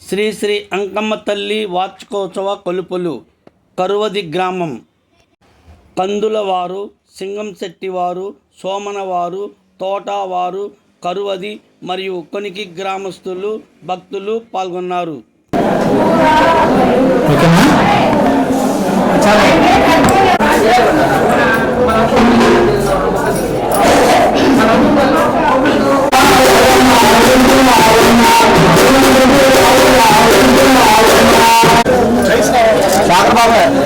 శ్రీ శ్రీ అంకమ్మ తల్లి వార్షికోత్సవ కొలుపులు కరువది గ్రామం. కందులవారు సింగంశెట్టివారు సోమనవారు తోటవారు కరువది మరియు కొనికి గ్రామస్తులు భక్తులు పాల్గొన్నారు. ఓకేనా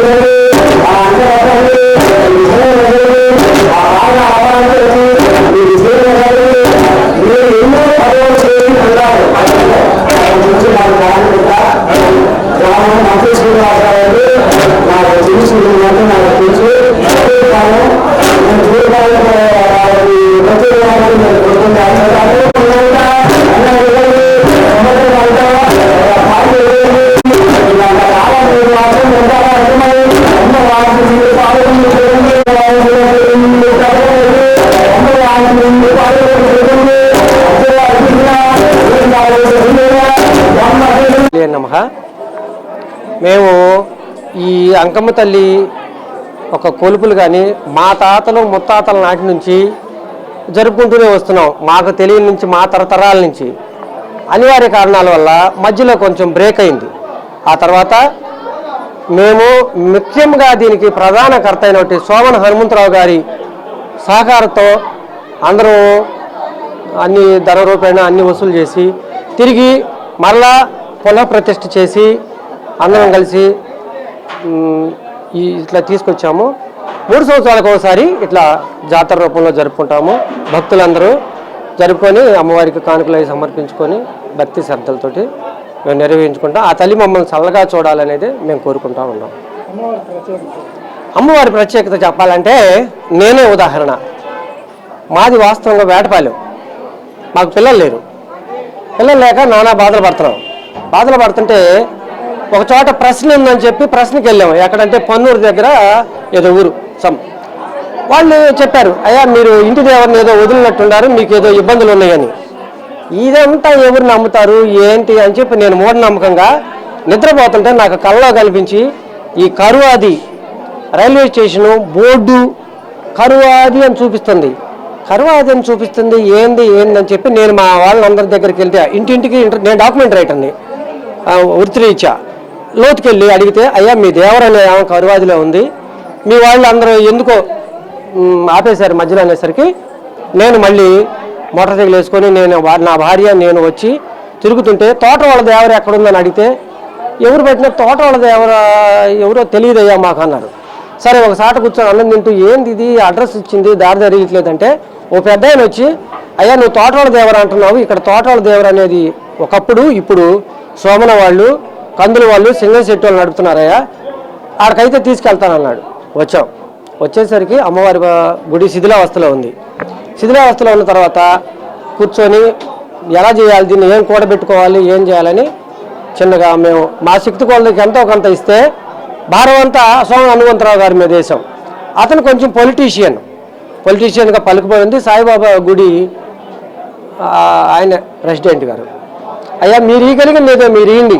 అంకమ్మ తల్లి ఒక కొలుపులు కానీ మా తాతలు ముత్తాతల నాటి నుంచి జరుపుకుంటూనే వస్తున్నాం. మాకు తెలియని నుంచి మా తరతరాల నుంచి. అనివార్య కారణాల వల్ల మధ్యలో కొంచెం బ్రేక్ అయింది. ఆ తర్వాత మేము ముఖ్యంగా దీనికి ప్రధాన కర్త అయినటువంటి సోమన్ హనుమంతరావు గారి సహకారంతో అందరూ అన్ని ధర రూపేణ అన్ని వసూలు చేసి తిరిగి మరలా పునఃప్రతిష్ఠ చేసి అందరం కలిసి ఈ ఇట్లా తీసుకొచ్చాము. మూడు సంవత్సరాలకు ఒకసారి ఇట్లా జాతర రూపంలో జరుపుకుంటాము. భక్తులందరూ జరుపుకొని అమ్మవారికి కానుకలు అవి సమర్పించుకొని భక్తి శ్రద్ధలతోటి మేము నిర్వహించుకుంటాం ఆ తల్లి మమ్మల్ని చల్లగా చూడాలనేది మేము కోరుకుంటా ఉన్నాం. అమ్మవారి ప్రత్యేకత చెప్పాలంటే నేనే ఉదాహరణ. మాది వాస్తవంగా వేటపాలెం. మాకు పిల్లలు లేరు. పిల్లలు లేక నానా బాధలు పడుతున్నాం. బాధలు పడుతుంటే ఒక చోట ప్రశ్న ఉందని చెప్పి ప్రశ్నకి వెళ్ళాము. ఎక్కడంటే పన్నూరు దగ్గర ఏదో ఊరు సమ్. వాళ్ళు చెప్పారు అయ్యా మీరు ఇంటి దేవుడిని ఏదో వదిలినట్టున్నారు మీకు ఏదో ఇబ్బందులు ఉన్నాయని. ఇదంతా ఎవరు నమ్ముతారు ఏంటి? అని చెప్పి నేను మూఢనమ్మకంగా నిద్రపోతుంటే నాకు కళ్ళలో కల్పించి ఈ Karuvadi railway station board Karuvadi అని చూపిస్తుంది. కరువాది అని చూపిస్తుంది ఏంది ఏంది అని చెప్పి నేను మా వాళ్ళందరి దగ్గరికి వెళ్తే ఇంటింటికి నేను డాక్యుమెంట్ రైటర్ని ఆ, వృత్తిరీత్యా. లోతుకెళ్ళి అడిగితే అయ్యా మీ దేవరనే ఆమె కరువాదిలో ఉంది. మీ వాళ్ళు అందరూ ఎందుకో ఆపేశారు మధ్యలో అనేసరికి నేను మళ్ళీ మోటార్ సైకిల్ వేసుకొని నేను వా- నా భార్య నేను వచ్చి తిరుగుతుంటే తోట వాళ్ళ దేవర ఎక్కడుందని అడిగితే ఎవరు పెట్టిన తోట వాళ్ళ దేవర ఎవరో తెలియదయ్యా మాకు అన్నారు. సరే ఒక సాట కూర్చొని అన్నం తింటూ ఏంది ఇది? అడ్రస్ ఇచ్చింది దారి జరిగట్లేదంటే? ఓ పెద్ద ఆయన వచ్చి అయ్యా నువ్వు తోటవాళ్ళ దేవర అంటున్నావు. ఇక్కడ తోటవాళ్ళ దేవర అనేది ఒకప్పుడు ఇప్పుడు సోమన వాళ్ళు కందులు వాళ్ళు సింగల్ సెట్ వాళ్ళు నడుపుతున్నారయ్యా. ఆడికైతే తీసుకెళ్తానన్నాడు. వచ్చాం. వచ్చేసరికి అమ్మవారి గుడి శిథిలావస్థలో ఉంది. శిథిలావస్థలో ఉన్న తర్వాత కూర్చొని ఎలా చేయాలి దీన్ని ఏం కూడబెట్టుకోవాలి ఏం చేయాలని చిన్నగా మేము మా శక్తి కోళ్ళకి ఎంతో కొంత ఇస్తే భారం అంతా సోమ హనుమంతరావు గారి మీద వేసాం అతను కొంచెం పొలిటీషియన్ పొలిటీషియన్గా పలుకుపోయింది సాయిబాబా గుడి ఆయన ప్రెసిడెంట్ గారు. అయ్యా మీరు ఇవ్వగలిగింది లేదో మీరు ఇవ్వండి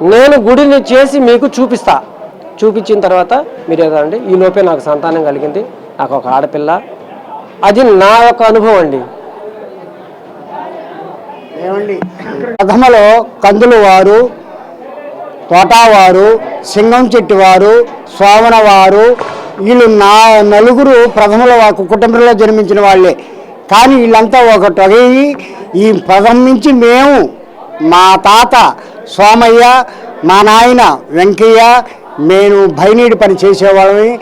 నేను గుడిని చేసి మీకు చూపిస్తా. చూపించిన తర్వాత మీరు ఏదండి ఈ లోపే నాకు సంతానం కలిగింది నాకు ఒక ఆడపిల్ల. అది నా యొక్క అనుభవం అండి. ప్రథమలో కందులు వారు తోటావారు సింగం చెట్టు వారు వారు వీళ్ళు నా నలుగురు ప్రథమలో కుటుంబంలో జన్మించిన వాళ్ళే. కానీ వీళ్ళంతా ఒకటి అయ్యి ఈ ప్రథమ నుంచి మేము మా తాత సోమయ్య మా నాయన వెంకయ్య మేము భయనీడి పని చేసేవాళ్ళని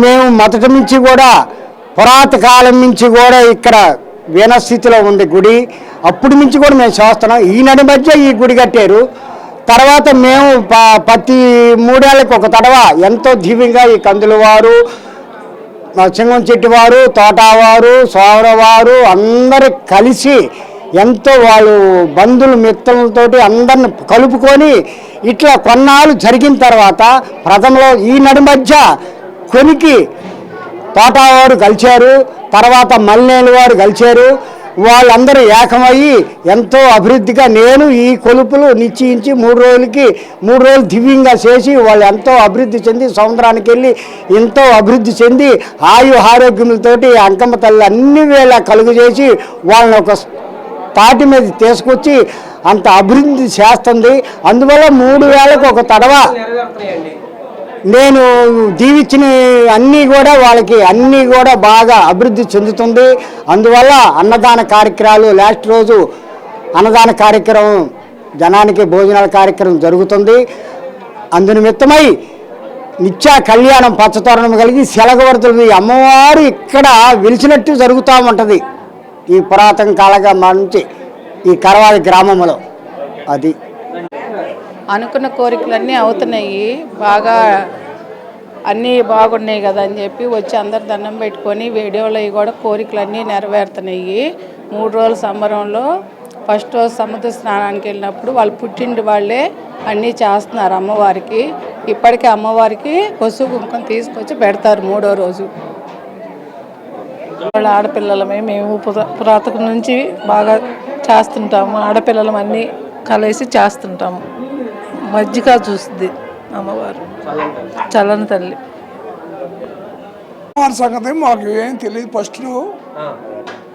మేము మొదటి నుంచి కూడా పురాత కాలం నుంచి కూడా ఇక్కడ వీణస్థితిలో ఉంది గుడి అప్పుడు నుంచి కూడా మేము చేస్తున్నాం. ఈ నడి మధ్య ఈ గుడి కట్టారు. తర్వాత మేము ప- ప్రతి మూడేళ్ళకి ఒక తడవ ఎంతో దివ్యంగా ఈ కందుల వారు సింగం చెట్టు వారు తోటవారు సోమరవారు అందరూ కలిసి ఎంతో వాళ్ళు బంధువులు మిత్రులతో అందరిని కలుపుకొని ఇట్లా కొన్నాళ్ళు జరిగిన తర్వాత ప్రథమలో ఈ నడి మధ్య కొనికి తోటవారు కలిశారు తర్వాత మల్లేని వారు కలిశారు. వాళ్ళందరూ ఏకమయ్యి ఎంతో అభివృద్ధిగా నేను ఈ కొలుపులు నిశ్చయించి మూడు రోజులకి మూడు రోజులు దివ్యంగా చేసి వాళ్ళు ఎంతో అభివృద్ధి చెంది సముద్రానికి వెళ్ళి ఎంతో అభివృద్ధి చెంది ఆయు ఆరోగ్యములతోటి అంకమ్మ తల్లి అన్ని వేళ కలుగు చేసి వాళ్ళని ఒక పార్టీ మీద తీసుకొచ్చి అంత అభివృద్ధి చేస్తుంది. అందువల్ల మూడు వేలకు ఒక తడవ నేను దీవించిన అన్నీ కూడా వాళ్ళకి అన్నీ కూడా బాగా అభివృద్ధి చెందుతుంది. అందువల్ల అన్నదాన కార్యక్రమాలు లాస్ట్ రోజు అన్నదాన కార్యక్రమం జనానికి భోజనాల కార్యక్రమం జరుగుతుంది. అందునిమిత్తమై నిత్య కళ్యాణం పచ్చతోరణం కలిగి సెలగవర్తులు అమ్మవారు ఇక్కడ విలిచినట్టు జరుగుతూ ఉంటుంది. ఈ పురాతన కాలంగా మంచి ఈ కరవాలి గ్రామంలో. అది. అనుకున్న కోరికలన్నీ అవుతున్నాయి. బాగా అన్నీ బాగున్నాయి కదా అని చెప్పి వచ్చి అందరు దండం పెట్టుకొని వీడియోలో కూడా కోరికలన్నీ నెరవేరుతున్నాయి. మూడు రోజుల సంబరంలో ఫస్ట్ రోజు సముద్ర స్నానానికి వెళ్ళినప్పుడు వాళ్ళు పుట్టింటి వాళ్ళే అన్నీ చేస్తున్నారు అమ్మవారికి. ఇప్పటికే అమ్మవారికి పసుపు కుంకుమ తీసుకొచ్చి పెడతారు మూడో రోజు. వాళ్ళ ఆడపిల్లలమే మేము పురా- నుంచి బాగా చేస్తుంటాము. ఆడపిల్లలం అన్నీ కలిసి చేస్తుంటాము. మజ్జిగ చూస్తుంది అమ్మవారు. చల్లని తల్లి. అమ్మవారి సంగతి మాకు ఏం తెలియదు ఫస్ట్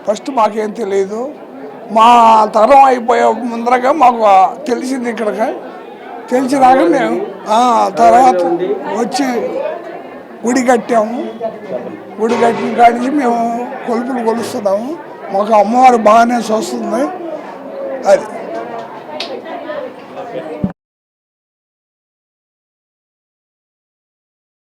ఫస్ట్ మాకేం తెలియదు మా తరం అయిపోయే ముందరగా మాకు తెలిసింది ఇక్కడికి. తెలిసినాక మేము తర్వాత వచ్చి గుడి కట్టాము. గుడి కట్టిన కాడి నుంచి మేము కొలుపులు కొలుస్తున్నాము. మాకు అమ్మవారు బాగానే చూస్తుంది. అది.